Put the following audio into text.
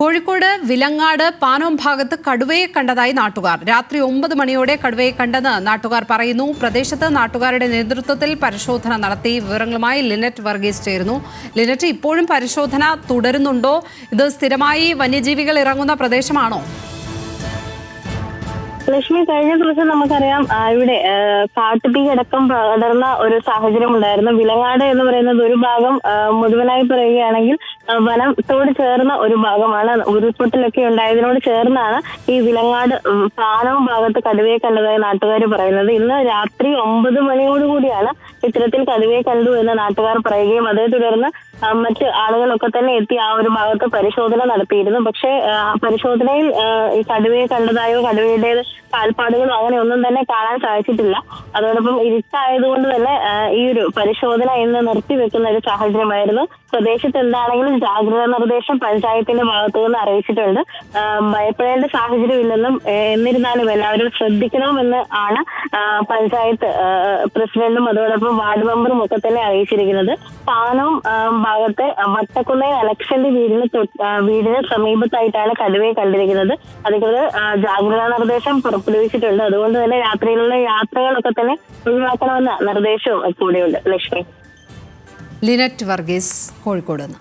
കോഴിക്കോട് വിലങ്ങാട് പാനോം ഭാഗത്ത് കടുവയെ കണ്ടതായി നാട്ടുകാർ. രാത്രി ഒമ്പത് മണിയോടെ കടുവയെ കണ്ടെന്ന് നാട്ടുകാർ പറയുന്നു. പ്രദേശത്ത് നാട്ടുകാരുടെ നേതൃത്വത്തിൽ പരിശോധന നടത്തി വിവരങ്ങളുമായി ലിനറ്റ് വർഗീസ് ചേരുന്നു. ലിനറ്റ് ഇപ്പോഴും പരിശോധന തുടരുന്നുണ്ടോ? ഇത് സ്ഥിരമായി വന്യജീവികൾ ഇറങ്ങുന്ന പ്രദേശമാണോ? ലക്ഷ്മി കഴിഞ്ഞ ദിവസം നമുക്കറിയാം ഇവിടെ കാട്ടുതീ അടക്കം പടർന്ന ഒരു സാഹചര്യം ഉണ്ടായിരുന്നു. വിലങ്ങാട് എന്ന് പറയുന്നത് ഒരു ഭാഗം മുഴുവനായി പറയുകയാണെങ്കിൽ വനത്തോട് ചേർന്ന ഒരു ഭാഗമാണ്. ഉരുൾപൊട്ടലൊക്കെ ഉണ്ടായതിനോട് ചേർന്നാണ് ഈ വിലങ്ങാട് പാനവും ഭാഗത്ത് കടുവയെ കണ്ടതായി നാട്ടുകാർ പറയുന്നത്. ഇന്ന് രാത്രി ഒമ്പത് മണിയോടുകൂടിയാണ് ഇത്തരത്തിൽ കടുവയെ കണ്ടു എന്ന് നാട്ടുകാർ പറയുകയും അതേ തുടർന്ന് മറ്റ് ആളുകളൊക്കെ തന്നെ എത്തി ആ ഒരു ഭാഗത്ത് പരിശോധന നടത്തിയിരുന്നു. പക്ഷേ പരിശോധനയിൽ ഈ കടുവയെ കണ്ടതായോ കടുവയുടെ കാൽപ്പാടുകളോ അങ്ങനെ ഒന്നും തന്നെ കാണാൻ സാധിച്ചിട്ടില്ല. അതോടൊപ്പം ഇരുട്ടായതുകൊണ്ട് തന്നെ ഈ ഒരു പരിശോധന ഇന്ന് നിർത്തിവെക്കുന്ന ഒരു സാഹചര്യമായിരുന്നു. പ്രദേശത്ത് എന്താണെങ്കിലും ജാഗ്രതാ നിർദ്ദേശം പഞ്ചായത്തിന്റെ ഭാഗത്തു നിന്ന് അറിയിച്ചിട്ടുണ്ട് ഭയപ്പെടേണ്ട സാഹചര്യം ഇല്ലെന്നും എന്നിരുന്നാലും എല്ലാവരും ശ്രദ്ധിക്കണമെന്ന് ആണ് പഞ്ചായത്ത് പ്രസിഡന്റും അതോടൊപ്പം വാർഡ് മെമ്പറും ഒക്കെ തന്നെ അറിയിച്ചിരിക്കുന്നത്. പാനവും ഭാഗത്തെ വട്ടക്കുന്നേ അലക്ഷന്റെ വീടിന് വീടിന് സമീപത്തായിട്ടാണ് കടുവയെ കണ്ടിരിക്കുന്നത്. ആ, ജാഗ്രതാ നിർദ്ദേശം പുറപ്പെടുവിച്ചിട്ടുണ്ട്. അതുകൊണ്ട് തന്നെ രാത്രിയിലുള്ള യാത്രകളൊക്കെ തന്നെ ഒഴിവാക്കണമെന്ന നിർദ്ദേശവും കൂടെയുണ്ട് ലക്ഷ്മി. ലിനറ്റ് വർഗീസ് കോഴിക്കോട് നിന്ന്.